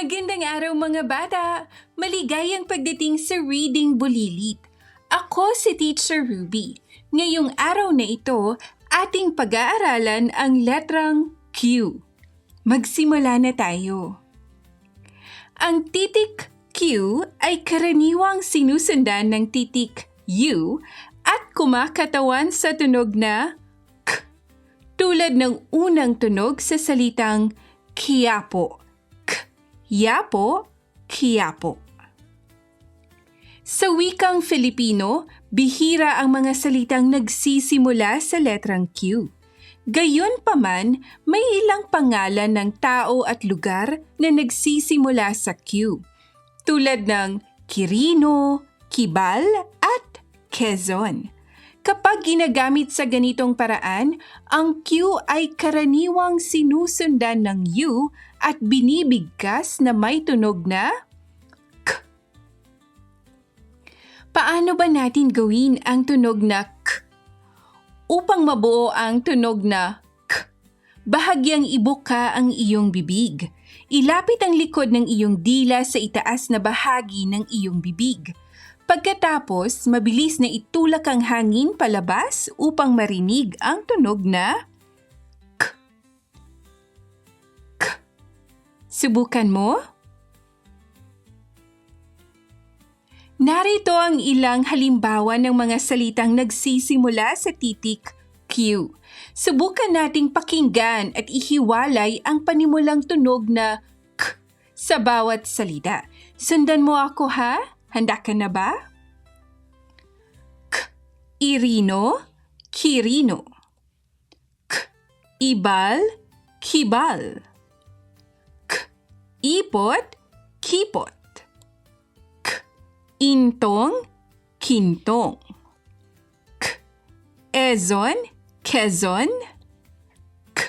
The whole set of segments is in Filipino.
Magandang araw mga bata! Maligayang pagdating sa Reading Bulilit. Ako si Teacher Ruby. Ngayong araw na ito, ating pag-aaralan ang letrang Q. Magsimula na tayo. Ang titik Q ay karaniwang sinusundan ng titik U at kumakatawan sa tunog na K. Tulad ng unang tunog sa salitang Kiapo. Yapo, Kiapo. Sa wikang Filipino, bihira ang mga salitang nagsisimula sa letrang Q. Gayon pa man, may ilang pangalan ng tao at lugar na nagsisimula sa Q. Tulad ng Quirino, Kibal at Quezon. Kapag ginagamit sa ganitong paraan, ang Q ay karaniwang sinusundan ng U at binibigkas na may tunog na K. Paano ba natin gawin ang tunog na K? Upang mabuo ang tunog na K, bahagyang ibuka ang iyong bibig. Ilapit ang likod ng iyong dila sa itaas na bahagi ng iyong bibig. Pagkatapos, mabilis na itulak ang hangin palabas upang marinig ang tunog na Subukan mo? Narito ang ilang halimbawa ng mga salitang nagsisimula sa titik Q. Subukan nating pakinggan at ihiwalay ang panimulang tunog na K sa bawat salita. Sundan mo ako ha? Handa ka na ba? K. Irino, Kirino. K. Ibal, Kibal. Ipot, Kipot. K. Intong, Kintong. K. Ezon, Quezon. K.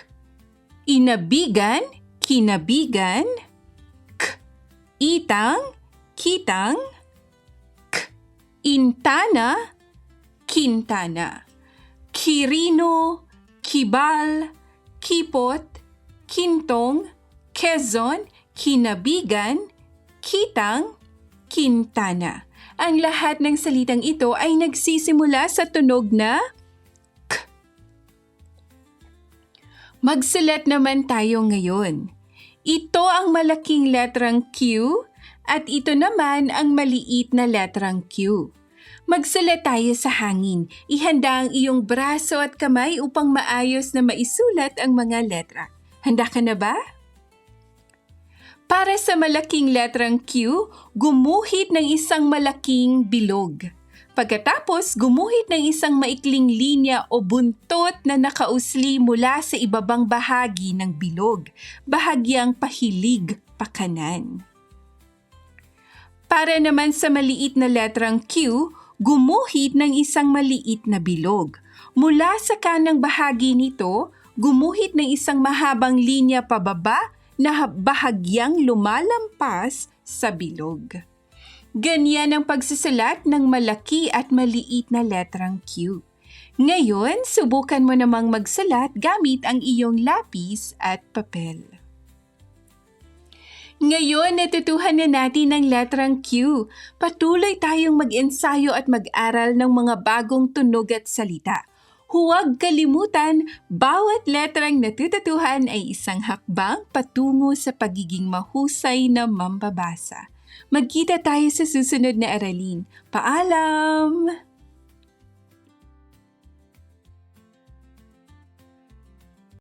Inabigan, Kinabigan. K. Itang, Kitang. K. Intana, Quintana. Kirino, Kibal, Kipot, Kintong, Quezon, Kinabigan, Kitang, Quintana. Ang lahat ng salitang ito ay nagsisimula sa tunog na K. Magsulat naman tayo ngayon. Ito ang malaking letrang Q at ito naman ang maliit na letrang Q. Magsulat tayo sa hangin. Ihanda ang iyong braso at kamay upang maayos na maisulat ang mga letra. Handa ka na ba? Para sa malaking letrang Q, gumuhit ng isang malaking bilog. Pagkatapos, gumuhit ng isang maikling linya o buntot na nakausli mula sa ibabang bahagi ng bilog, bahagyang pahilig pakanan. Para naman sa maliit na letrang Q, gumuhit ng isang maliit na bilog. Mula sa kanang bahagi nito, gumuhit ng isang mahabang linya pababa na bahagyang lumalampas sa bilog. Ganyan ang pagsusulat ng malaki at maliit na letrang Q. Ngayon, subukan mo namang magsulat gamit ang iyong lapis at papel. Ngayon, natutuhan na natin ang letrang Q. Patuloy tayong mag-ensayo at mag-aral ng mga bagong tunog at salita. Huwag kalimutan, bawat letrang natututuhan ay isang hakbang patungo sa pagiging mahusay na mambabasa. Magkita tayo sa susunod na aralin. Paalam!